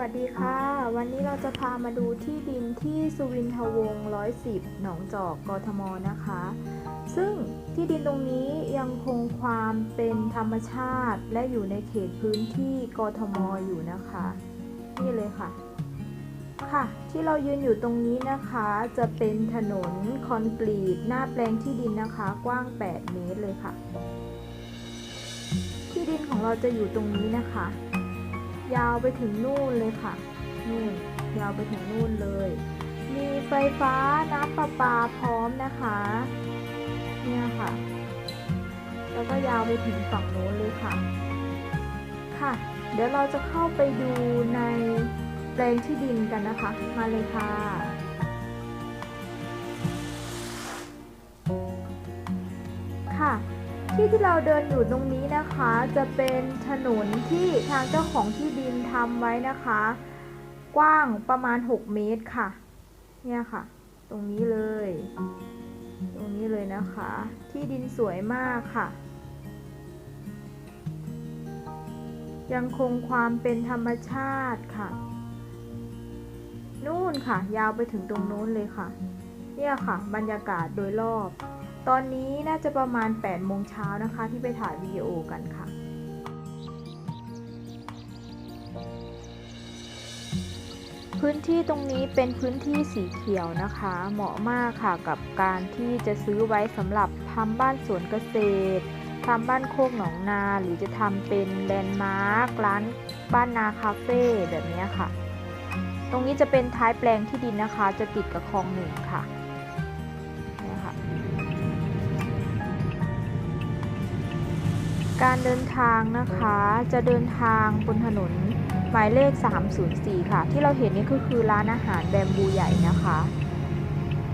วัสดีค่ะ วันนี้เราจะพามาดูที่ดินที่สุวินทวงศ์110 หนองจอก กทม นะคะ ซึ่งที่ดินตรงนี้ยังคงความเป็นธรรมชาติ และอยู่ในเขตพื้นที่กทม อยู่นะคะ นี่เลยค่ะ ค่ะ ที่เรายืนอยู่ตรงนี้นะคะ จะเป็นถนนคอนกรีต หน้าแปลงที่ดินนะคะ กว้าง 8 เมตรเลยค่ะ ที่ดินของเราจะอยู่ตรงนี้นะคะ ยาวไปถึงนู่นเลยค่ะ นู่นยาวไปถึงนู่นเลย มีไฟฟ้าน้ำประปาพร้อมนะคะ เนี่ยค่ะ แล้วก็ยาวไปถึงฝั่งโน้นเลยค่ะ ค่ะ เดี๋ยวเราจะเข้าไปดูในแปลงที่ดินกันนะคะ มาเลยค่ะ ที่ที่เราเดินอยู่ตรงนี้นะคะ จะเป็นถนนที่ทางเจ้าของที่ดินทำไว้นะคะ กว้างประมาณ 6 เมตรค่ะ เนี่ยค่ะ ตรงนี้เลย ตรงนี้เลยนะคะ ที่ดินสวยมากค่ะ ยังคงความเป็นธรรมชาติค่ะ นู่นค่ะ ยาวไปถึงตรงนู้นเลยค่ะ เนี่ยค่ะ บรรยากาศโดยรอบ ตอนนี้น่าจะประมาณ8โมงเช้านะคะที่ไปถ่ายวิดีโอกันค่ะพื้นที่ตรงนี้เป็นพื้นที่สีเขียวนะคะ เหมาะมากค่ะกับการที่จะซื้อไว้สำหรับทำบ้านสวนเกษตรทำบ้านโคกหนองนา หรือจะทำเป็นแลนด์มาร์คร้านบ้านนาคาเฟ่แบบนี้ค่ะ ตรงนี้จะเป็นท้ายแปลงที่ดินนะคะ จะติดกับคลองหนึ่งค่ะ การเดินทางนะคะจะเดินทางบนถนนหมายเลข 304 ค่ะ ที่เราเห็นนี่ก็คือร้านอาหารแบมบูใหญ่นะคะ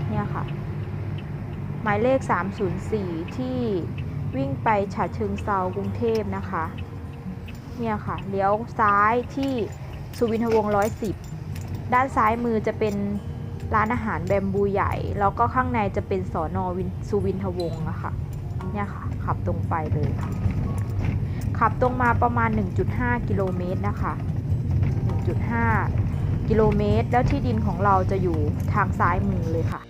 เนี่ยค่ะ หมายเลข 304 ที่วิ่งไปฉะเชิงเซากรุงเทพนะคะ เนี่ยค่ะเลี้ยวซ้ายที่สุวินทวงศ์110 ด้านซ้ายมือจะเป็นร้านอาหารแบมบูใหญ่ แล้วก็ข้างในจะเป็นสอนอวินสุวินทวงศ์อะค่ะ เนี่ยค่ะ ขับตรงไปเลยค่ะ ขับตรงมาประมาณ 1.5 กิโลเมตรนะคะ 1.5 กิโลเมตร แล้วที่ดินของเราจะอยู่ทางซ้ายมือเลยค่ะ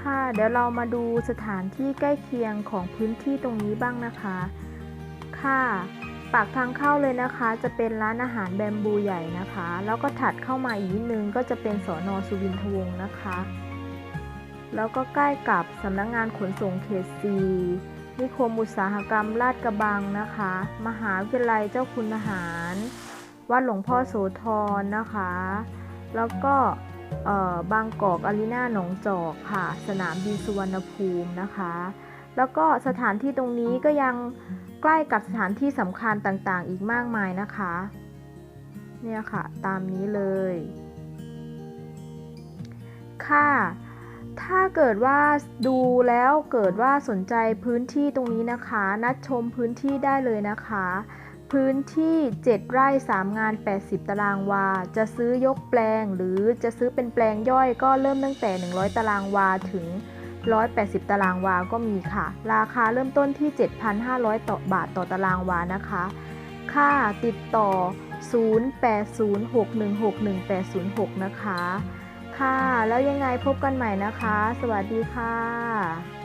ค่ะ เดี๋ยวเรามาดูสถานที่ใกล้เคียงของพื้นที่ตรงนี้บ้างนะคะ ค่ะปากทางเข้าเลยนะคะจะเป็นร้านอาหารแบมบูใหญ่นะคะ แล้วก็ถัดเข้ามาอีกนิดนึงก็จะเป็นสอนอสุวินทวงศ์นะคะ แล้วก็ใกล้กับสำนักงงานขนส่งเขตซี นิคมอุตสาหกรรมลาดกระบังนะคะ มหาวิทยาลัยเจ้าคุณทหาร วัดหลวงพ่อโสธรนะคะ แล้วก็บางกอกอารีนาหนองจอกค่ะ สนามบินสุวรรณภูมินะคะ แล้วก็สถานที่ตรงนี้ก็ยังใกล้กับสถานที่สำคัญต่างๆ อีกมากมายนะคะ เนี่ยค่ะ ตามนี้เลย ค่ะ ถ้าเกิดว่าดูแล้วเกิดว่าสนใจพื้นที่ตรงนี้นะคะ นัดชมพื้นที่ได้เลยนะคะ พื้นที่ 7 ไร่ 3 งาน 80 ตารางวา จะซื้อยกแปลงหรือจะซื้อเป็นแปลงย่อยก็เริ่มตั้งแต่ 100 ตารางวาถึง 180 ตารางวาก็มีค่ะ ราคาเริ่มต้นที่ 7,500 ต่อบาทต่อตารางวานะคะ ค่าติดต่อ 0806161806 นะคะ ค่ะ แล้วยังไงพบกันใหม่นะคะ สวัสดีค่ะ